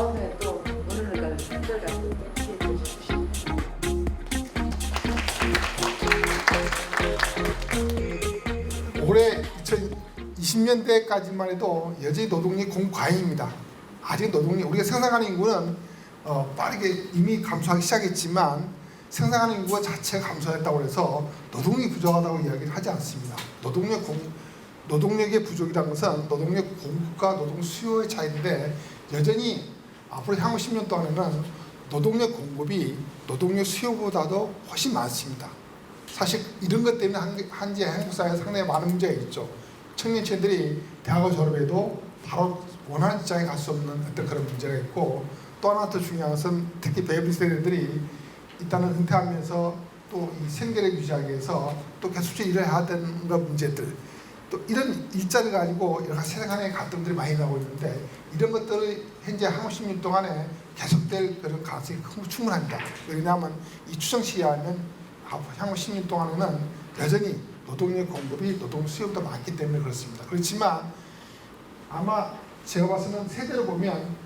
다음에 또 오늘 날 특별 같은 거 기회해 주십시오. 올해 2020년대까지만 해도 여전히 노동력 공과잉입니다. 아직 노동력 우리가 생산하는 인구는 어, 빠르게 이미 감소하기 시작했지만 생산하는 인구가 자체가 감소했다고 해서 노동력이 부족하다고 이야기를 하지 않습니다. 노동력 공 노동력의 부족이라는 것은 노동력 공급과 노동 수요의 차이인데 여전히 앞으로 향후 10년 동안에는 노동력 공급이 노동력 수요보다도 훨씬 많습니다. 사실 이런 것 때문에 한- 한지 한국 사회에 상당히 많은 문제가 있죠. 청년층들이 대학을 졸업해도 바로 원하는 직장에 갈 수 없는 어떤 그런 문제가 있고 또 하나 더 중요한 것은 특히 베이비 세대들이 일단은 은퇴하면서 또 이 생계를 유지하기 위해서 또 계속적으로 일을 해야 되는 그런 문제들 또 이런 일자를 가지고 여러 가지 간의 갈등들이 많이 나오고 있는데 이런 것들을 현재 향후 10년 동안에 계속될 그런 가능성이 큰- 충분합니다. 왜냐하면 이 추정 시기에 하면 앞으로 향후 10년 동안에는 여전히 노동력 공급이 노동 수요보다 많기 때문에 그렇습니다. 그렇지만 아마 제가 봐서는 세대로 보면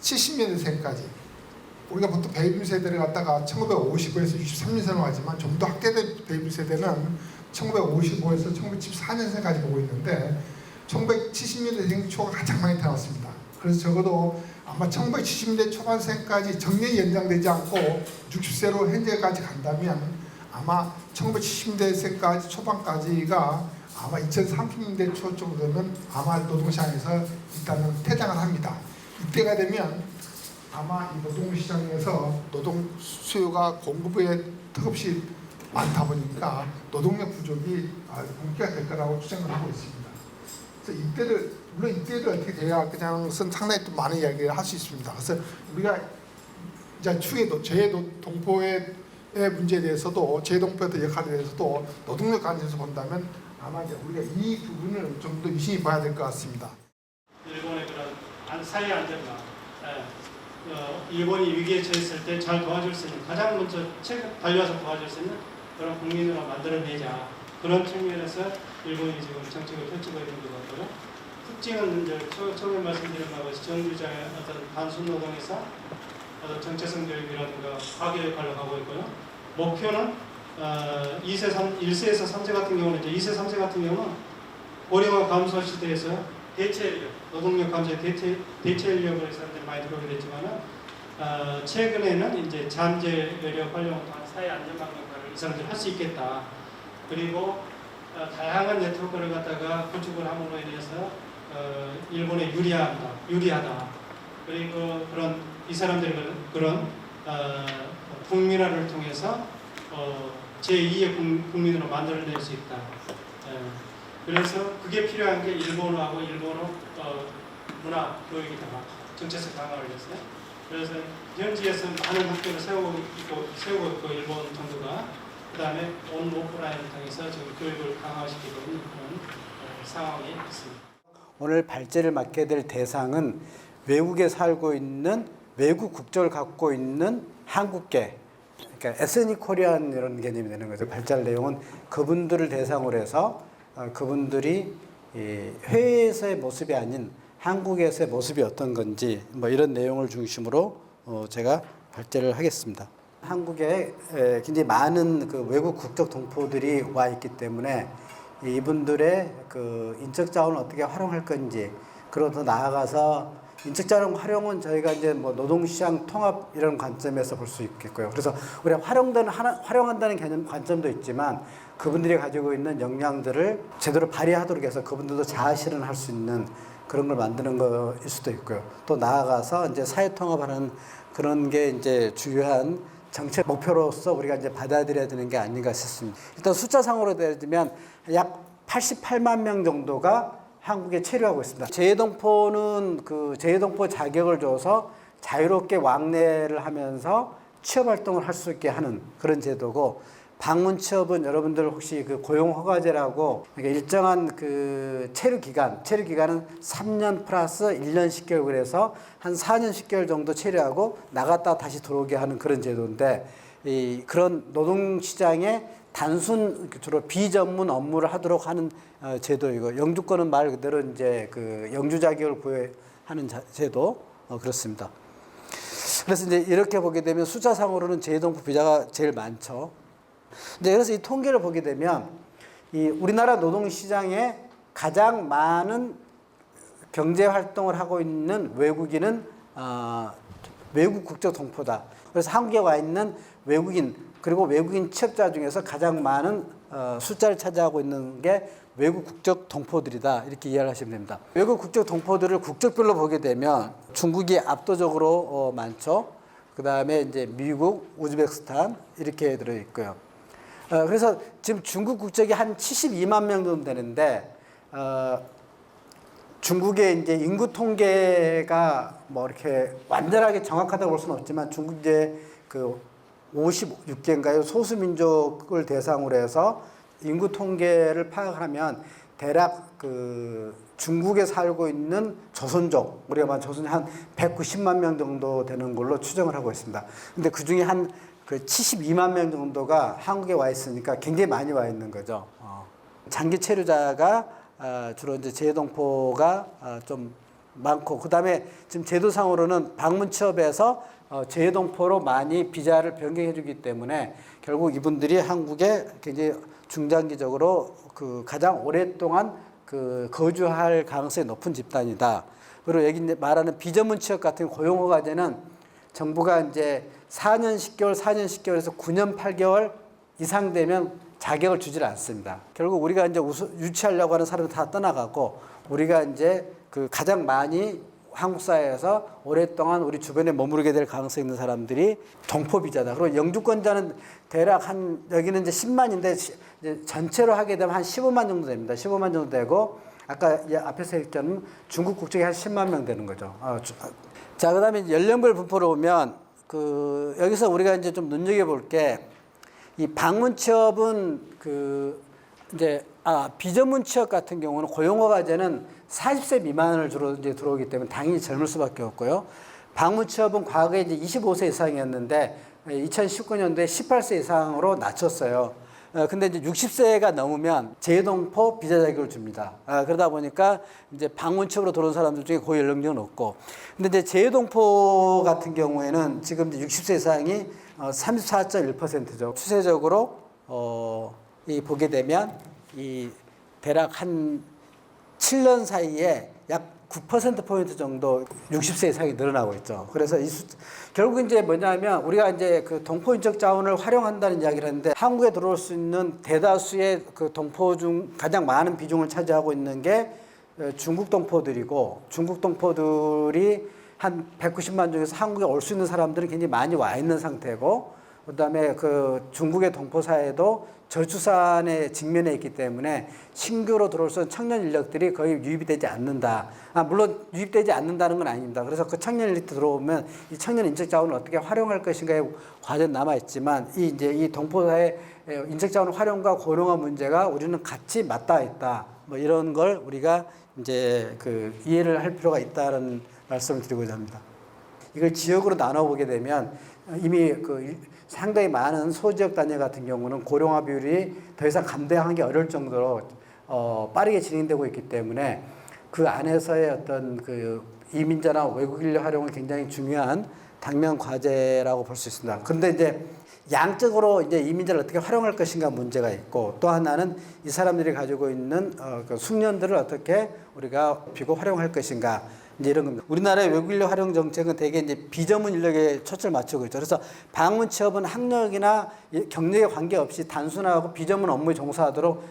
1970년대생까지 우리가 보통 베이비 세대를 갖다가 1955에서 63년생으로 하지만 좀 더 확대된 베이비 세대는 1955에서 1974년생까지 보고 있는데 1970년대생 초가 가장 많이 태어났습니다. 그래서 적어도 아마 1970년대 초반생까지 정년이 연장되지 않고 60세로 현재까지 간다면 아마 1970년대생까지 초반까지가 아마 2030년대 초 정도는 아마 노동시장에서 일단은 퇴장을 합니다. 이때가 되면 아마 이 노동시장에서 노동 수요가 공급에 턱없이 많다 보니까 노동력 부족이 아, 문제가 될 거라고 추정을 하고 있습니다. 그래서 이때를 물론 이때를 어떻게 돼야 그냥 선 상당히 또 많은 이야기를 할 수 있습니다. 그래서 우리가 이제 추후에도 재도 동포의 의 문제에 대해서도 재동포의 역할에 대해서도 노동력 관점에서 본다면 아마 이제 우리가 이 부분을 좀 더 유심히 봐야 될 것 같습니다. 일본의 그런 안- 사회 안정과 예, 어, 일본이 위기에 처했을 때 잘 도와줄 수 있는 가장 먼저 최근 달려와서 도와줄 수 있는 그런 국민으로 만들어내자 그런 측면에서 일본이 지금 정책을 펼치고 있는 것 같고요. 특징은 이제 처, 처음에 말씀드린 바와 같이 정규자의 어떤 단순 노동에서 어떤 정체성 교육이라든가 과교 역할을 하고 있고요. 목표는 어, 2세, 3, 1세에서 3세 같은 경우는 이제 2세, 3세 같은 경우는 고령화 감소 시대에서 대체 인력, 노동력 감소의 대체, 대체 인력을 사람들이 많이 들어오게 됐지만은 어, 최근에는 이제 잠재 활용을 통한 사회 안전망 역할을 이 사람들이 할 수 있겠다. 그리고 어, 다양한 네트워크를 갖다가 구축을 함으로 인해서 어, 일본에 유리하다, 유리하다. 그리고 그런 이 사람들이 그런, 어, 국민화를 통해서 어, 제2의 국민으로 만들어낼 수 있다. 예. 그래서 그게 필요한 게 일본어하고 일본어 어, 문화 교육이다. 정체성 강화를 위해서. 그래서 현지에서 많은 학교를 세우고 있고, 세우고 있고 일본 정부가 그 다음에 온 오프라인을 통해서 지금 교육을 강화시키고 있는 그런 어, 상황이 있습니다. 오늘 발제를 맡게 될 대상은 외국에 살고 있는 외국 국적을 갖고 있는 한국계 그러니까 에스닉 코리안 이런 개념이 되는 거죠. 발제할 내용은 그분들을 대상으로 해서 어, 그분들이 이 해외에서의 모습이 아닌 한국에서의 모습이 어떤 건지 뭐 이런 내용을 중심으로 어, 제가 발제를 하겠습니다. 한국에 에, 굉장히 많은 그 외국 국적 동포들이 와 있기 때문에 이분들의 그 인적 자원을 어떻게 활용할 건지 그리고 더 나아가서 인적 자원 활용은 저희가 이제 뭐 노동시장 통합 이런 관점에서 볼 수 있겠고요. 그래서 우리가 활용되는 활용한다는 개념 관점도 있지만 그분들이 가지고 있는 역량들을 제대로 발휘하도록 해서 그분들도 자아 실현할 수 있는 그런 걸 만드는 거일 수도 있고요. 또 나아가서 이제 사회 통합하는 그런 게 이제 주요한 정책 목표로서 우리가 이제 받아들여야 되는 게 아닌가 싶습니다. 일단 숫자상으로 들면 약 88만 명 정도가 한국에 체류하고 있습니다. 재동포는 그 재동포 자격을 줘서 자유롭게 왕래를 하면서 취업 활동을 할 수 있게 하는 그런 제도고 방문 취업은 여러분들 혹시 그 고용 허가제라고 그러니까 일정한 그 체류 기간, 체류 기간은 3년 플러스 1년 10개월 그래서 한 4년 10개월 정도 체류하고 나갔다 다시 들어오게 하는 그런 제도인데 이 그런 노동 시장에 단순 주로 비전문 업무를 하도록 하는 어, 제도이고 영주권은 말 그대로 이제 그 영주 자격을 부여하는 자- 제도 어, 그렇습니다. 그래서 이제 이렇게 보게 되면 숫자상으로는 재동포 비자가 제일 많죠. 이제 그래서 이 통계를 보게 되면 이 우리나라 노동 시장에 가장 많은 경제 활동을 하고 있는 외국인은 아, 외국 국적 동포다. 그래서 한국에 와 있는 외국인 그리고 외국인 취업자 중에서 가장 많은 어, 숫자를 차지하고 있는 게 외국 국적 동포들이다 이렇게 이해를 하시면 됩니다. 외국 국적 동포들을 국적별로 보게 되면 중국이 압도적으로 어, 많죠. 그 다음에 이제 미국, 우즈베키스탄 이렇게 들어 있고요. 어, 그래서 지금 중국 국적이 한 72만 명 정도 되는데 어, 중국의 이제 인구 통계가 뭐 이렇게 완전하게 정확하다고 볼 수는 없지만 중국 이제 그 56개인가요 소수민족을 대상으로 해서 인구 통계를 파악하면 대략 그 중국에 살고 있는 조선족 우리가 말 조선이 한 190만 명 정도 되는 걸로 추정을 하고 있습니다. 근데 그 중에 한 그 72만 명 정도가 한국에 와 있으니까 굉장히 많이 와 있는 거죠. 어. 장기 체류자가 어, 주로 이제 재동포가 어, 좀 많고 그다음에 지금 제도상으로는 방문 취업에서 어, 재동포로 많이 비자를 변경해 주기 때문에 결국 이분들이 한국에 굉장히 중장기적으로 그 가장 오랫동안 그 거주할 가능성이 높은 집단이다. 그리고 여기 말하는 비전문 취업 같은 고용 허가제는 정부가 이제 4년 10개월, 4년 10개월에서 9년 8개월 이상 되면 자격을 주질 않습니다. 결국 우리가 이제 유치하려고 하는 사람이 다 떠나가고 우리가 이제 그 가장 많이 한국 사회에서 오랫동안 우리 주변에 머무르게 될 가능성이 있는 사람들이 동포 비자다. 그리고 영주권자는 대략 한 여기는 이제 10만인데 시- 이제 전체로 하게 되면 한 15만 정도 됩니다. 15만 정도 되고 아까 이 앞에서 했던 중국 국적이 한 10만 명 되는 거죠. 어, 주- 자, 그다음에 연령별 분포로 보면 그 여기서 우리가 이제 좀 눈여겨 볼 게 이 방문 취업은 그 이제 아 비전문 취업 같은 경우는 고용허가제는 40세 미만을 주로 이제 들어오기 때문에 당연히 젊을 수밖에 없고요. 방문 취업은 과거에 이제 25세 이상이었는데 2019년도에 18세 이상으로 낮췄어요. 어, 근데 이제 60세가 넘으면 재동포 비자 자격을 줍니다. 아, 그러다 보니까 이제 방문 취업으로 들어온 사람들 중에 고위 연령층은 없고. 근데 이제 재동포 같은 경우에는 지금 이제 60세 이상이 어, 34.1%죠. 추세적으로 어, 이 보게 되면 이 대략 한 7년 사이에 약 9%포인트 정도 60세 이상이 늘어나고 있죠. 그래서 이 수, 결국 이제 뭐냐면 우리가 이제 그 동포 인적 자원을 활용한다는 이야기를 했는데 한국에 들어올 수 있는 대다수의 그 동포 중 가장 많은 비중을 차지하고 있는 게 어, 중국 동포들이고 중국 동포들이 한 190만 중에서 한국에 올 수 있는 사람들은 굉장히 많이 와 있는 상태고 그다음에 그 중국의 동포 사회도 저출산에 직면해 있기 때문에 신규로 들어올 수 있는 청년 인력들이 거의 유입이 되지 않는다. 아, 물론 유입되지 않는다는 건 아닙니다. 그래서 그 청년 인력이 들어오면 이 청년 인적 자원을 어떻게 활용할 것인가에 과제는 남아 있지만 이 이제 이 동포 사회 인적 자원 활용과 고령화 문제가 우리는 같이 맞닿아 있다. 뭐 이런 걸 우리가 이제 그 이해를 할 필요가 있다는 말씀을 드리고자 합니다. 이걸 지역으로 나눠 보게 되면 이미 그 일- 상당히 많은 소지역 단위 같은 경우는 고령화 비율이 더 이상 감당하기 어려울 정도로 어, 빠르게 진행되고 있기 때문에 그 안에서의 어떤 그 이민자나 외국 인력 활용은 굉장히 중요한 당면 과제라고 볼 수 있습니다. 그런데 이제 양적으로 이제 이민자를 어떻게 활용할 것인가 문제가 있고 또 하나는 이 사람들이 가지고 있는 어, 그 숙련들을 어떻게 우리가 비고 활용할 것인가 이제 이런 겁니다. 우리나라의 외국 인력 활용 정책은 대개 이제 비전문 인력에 초점을 맞추고 있죠. 그래서 방문 취업은 학력이나 이- 경력에 관계없이 단순하고 비전문 업무에 종사하도록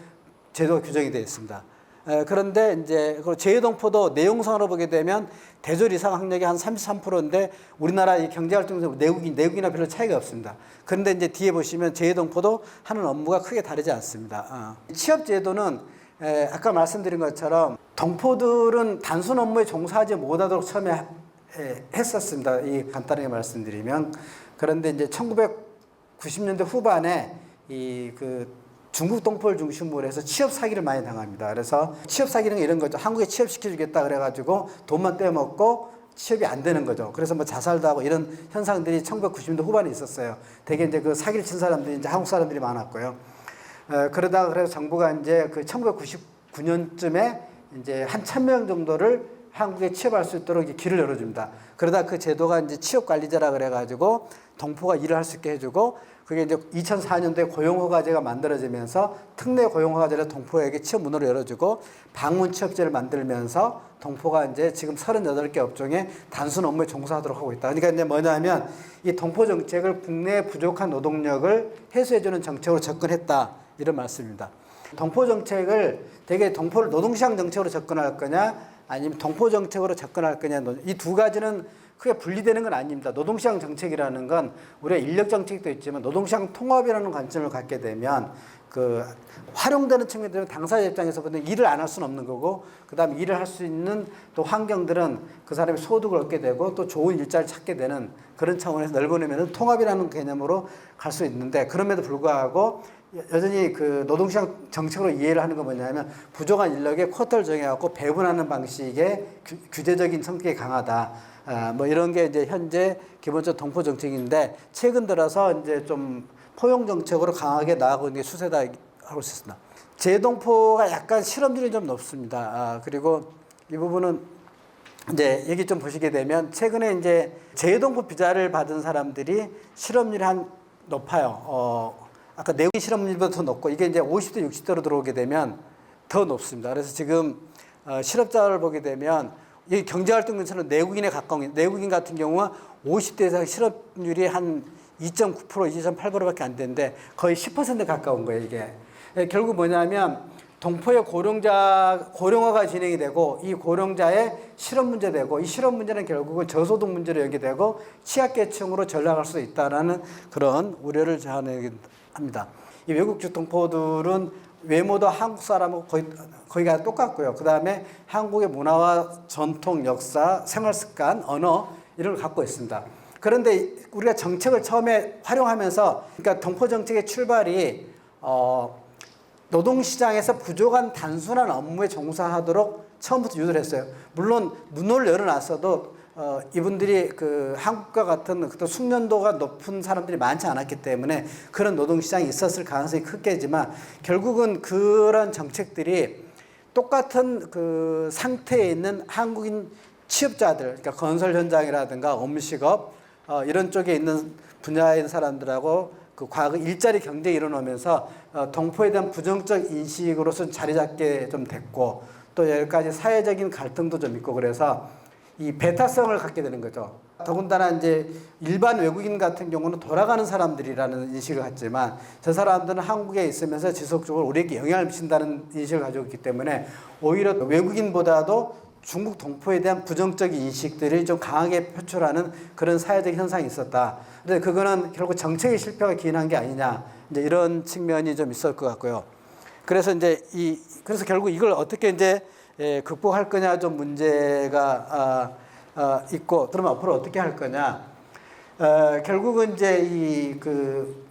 제도가 규정이 되어 있습니다. 에, 그런데 이제 그 재외동포도 내용상으로 보게 되면 대졸 이상 학력이 한 33%인데 우리나라 이 경제활동에서 내국인 내국이나 별로 차이가 없습니다. 그런데 이제 뒤에 보시면 재외동포도 하는 업무가 크게 다르지 않습니다. 어. 취업 제도는 에, 아까 말씀드린 것처럼 동포들은 단순 업무에 종사하지 못하도록 처음에 하- 에, 했었습니다. 이 간단하게 말씀드리면 그런데 이제 1990년대 후반에 이 그 중국 동포를 중심으로 해서 취업 사기를 많이 당합니다. 그래서 취업 사기는 이런 거죠. 한국에 취업 시켜주겠다 그래가지고 돈만 떼먹고 취업이 안 되는 거죠. 그래서 뭐 자살도 하고 이런 현상들이 1990년대 후반에 있었어요. 대개 이제 그 사기를 친 사람들이 이제 한국 사람들이 많았고요. 어, 그러다가 그래서 정부가 이제 그 1999년쯤에 이제 한 천 명 정도를 한국에 취업할 수 있도록 이제 길을 열어줍니다. 그러다 그 제도가 이제 취업 관리자라 그래가지고 동포가 일을 할 수 있게 해주고 그게 이제 2004년도에 고용허가제가 만들어지면서 특례 고용허가제를 동포에게 취업 문호를 열어주고 방문 취업제를 만들면서 동포가 이제 지금 38개 업종에 단순 업무에 종사하도록 하고 있다. 그러니까 이제 뭐냐면 이 동포 정책을 국내 부족한 노동력을 해소해주는 정책으로 접근했다. 이런 말씀입니다. 동포 정책을 되게 동포를 노동시장 정책으로 접근할 거냐 아니면 동포 정책으로 접근할 거냐 이 두 가지는 크게 분리되는 건 아닙니다. 노동시장 정책이라는 건 우리가 인력 정책도 있지만 노동시장 통합이라는 관점을 갖게 되면 그 활용되는 측면들은 당사자 입장에서 보면 일을 안 할 수는 없는 거고 그다음에 일을 할 수 있는 또 환경들은 그 사람이 소득을 얻게 되고 또 좋은 일자리를 찾게 되는 그런 차원에서 넓어내면 통합이라는 개념으로 갈 수 있는데 그럼에도 불구하고 여전히 그 노동시장 정책으로 이해를 하는 건 뭐냐면 부족한 인력에 쿼터를 정해갖고 배분하는 방식의 규, 규제적인 성격이 강하다. 아, 뭐 이런 게 이제 현재 기본적 동포 정책인데 최근 들어서 이제 좀 포용 정책으로 강하게 나아가고 있는 게 수세다 하고 있습니다. 재동포가 약간 실험률이 좀 높습니다. 아, 그리고 이 부분은 이제 얘기 좀 보시게 되면 최근에 이제 재동포 비자를 받은 사람들이 실업률이 한 높아요. 어, 아까 내국인 실업률보다 더 높고 이게 이제 50대 60대로 들어오게 되면 더 높습니다. 그래서 지금 어, 실업자를 보게 되면 이 경제활동에서는 내국인에 가까운 내국인 같은 경우는 50대 이상 실업률이 한 2.9% 2.8%밖에 안 되는데 거의 10% 가까운 거예요 이게. 예, 결국 뭐냐면 동포의 고령자 고령화가 진행이 되고 이 고령자의 실업 문제 되고 이 실업 문제는 결국은 저소득 문제로 연계되고 취약계층으로 전락할 수 있다라는 그런 우려를 제안 합니다. 이 외국주 동포들은 외모도 한국 사람하고 거의 거의가 똑같고요. 그 다음에 한국의 문화와 전통, 역사, 생활 습관, 언어 이런 걸 갖고 있습니다. 그런데 우리가 정책을 처음에 활용하면서 그러니까 동포 정책의 출발이 어, 노동시장에서 부족한 단순한 업무에 종사하도록 처음부터 유도를 했어요. 물론 문호를 열어놨어도 어, 이분들이 그 한국과 같은 또 숙련도가 높은 사람들이 많지 않았기 때문에 그런 노동시장이 있었을 가능성이 크겠지만 결국은 그런 정책들이 똑같은 그 상태에 있는 한국인 취업자들, 그러니까 건설 현장이라든가 음식업 어, 이런 쪽에 있는 있는 사람들하고 그 과거 일자리 경쟁이 일어나면서 어, 동포에 대한 부정적 인식으로서 자리 잡게 좀 됐고 또 여러 가지 사회적인 갈등도 좀 있고 그래서 이 배타성을 갖게 되는 거죠. 더군다나 이제 일반 외국인 같은 경우는 돌아가는 사람들이라는 인식을 갖지만 저 사람들은 한국에 있으면서 지속적으로 우리에게 영향을 미친다는 인식을 가지고 있기 때문에 오히려 외국인보다도 중국 동포에 대한 부정적인 인식들이 좀 강하게 표출하는 그런 사회적 현상이 있었다. 근데 그거는 결국 정책의 실패가 기인한 게 아니냐. 이제 이런 측면이 좀 있을 것 같고요. 그래서 이제 이 그래서 결국 이걸 어떻게 이제 예, 극복할 거냐 좀 문제가 아, 아, 있고 그러면 앞으로 어떻게 할 거냐. 어, 결국은 이제 이 그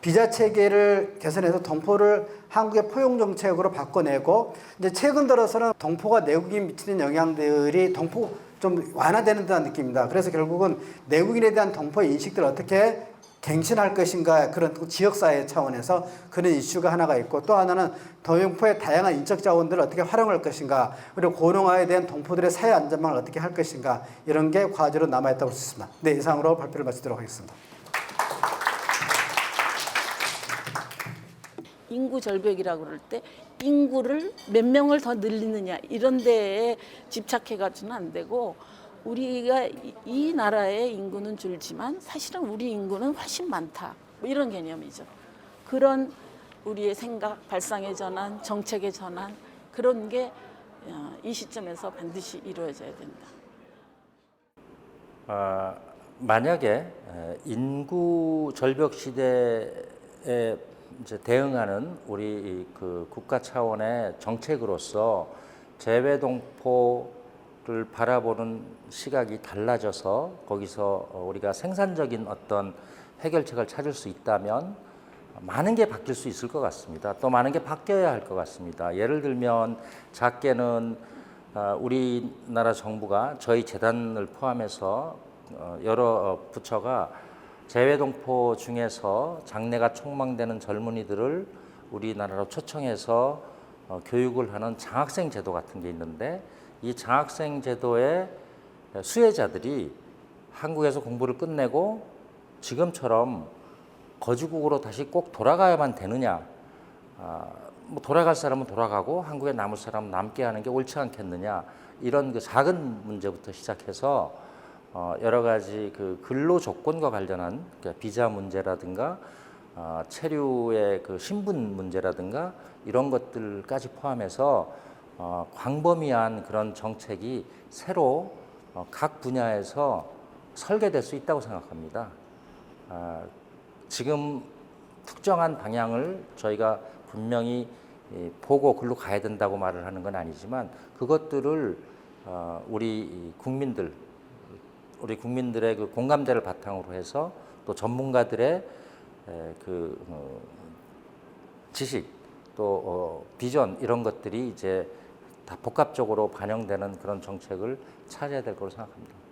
비자 체계를 개선해서 동포를 한국의 포용 정책으로 바꿔내고 이제 최근 들어서는 동포가 내국인 미치는 영향들이 동포 좀 완화되는 듯한 느낌입니다. 그래서 결국은 내국인에 대한 동포 인식들을 어떻게 갱신할 것인가 그런 지역사회 차원에서 그런 이슈가 하나가 있고 또 하나는 동포의 다양한 인적 자원들을 어떻게 활용할 것인가 그리고 고령화에 대한 동포들의 사회 안전망을 어떻게 할 것인가 이런 게 과제로 남아있다고 볼 수 있습니다. 네 이상으로 발표를 마치도록 하겠습니다. 인구 절벽이라고 그럴 때 인구를 몇 명을 더 늘리느냐 이런 데에 집착해 가지는 안 되고 우리가 이, 이 나라의 인구는 줄지만 사실은 우리 인구는 훨씬 많다 뭐 이런 개념이죠. 그런 우리의 생각, 발상의 전환, 정책의 전환 그런 게 이 시점에서 반드시 이루어져야 된다. 아, 만약에 에, 인구 절벽 시대에 대응하는 우리 이그 국가 차원의 정책으로서 재외동포 를 바라보는 시각이 달라져서 거기서 어, 우리가 생산적인 어떤 해결책을 찾을 수 있다면 많은 게 바뀔 수 있을 것 같습니다. 또 많은 게 바뀌어야 할 것 같습니다. 예를 들면 작게는 어, 우리나라 정부가 저희 재단을 포함해서 어, 여러 어, 부처가 재외동포 중에서 장래가 촉망되는 젊은이들을 우리나라로 초청해서 어, 교육을 하는 장학생 제도 같은 게 있는데 이 장학생 제도의 수혜자들이 한국에서 공부를 끝내고 지금처럼 거주국으로 다시 꼭 돌아가야만 되느냐? 아, 뭐 돌아갈 사람은 돌아가고 한국에 남을 사람은 남게 하는 게 옳지 않겠느냐? 이런 그 작은 문제부터 시작해서 어, 여러 가지 그 근로 조건과 관련한 그러니까 비자 문제라든가 어, 체류의 그 신분 문제라든가 이런 것들까지 포함해서 어, 광범위한 그런 정책이 새로 어, 각 분야에서 설계될 수 있다고 생각합니다. 아, 지금 특정한 방향을 저희가 분명히 이, 보고 글로 가야 된다고 말을 하는 건 아니지만 그것들을 어, 우리 이 국민들 우리 국민들의 그 공감대를 바탕으로 해서 또 전문가들의 에, 그 어, 지식 또 어, 비전 이런 것들이 이제 다 복합적으로 반영되는 그런 정책을 찾아야 될 거로 생각합니다.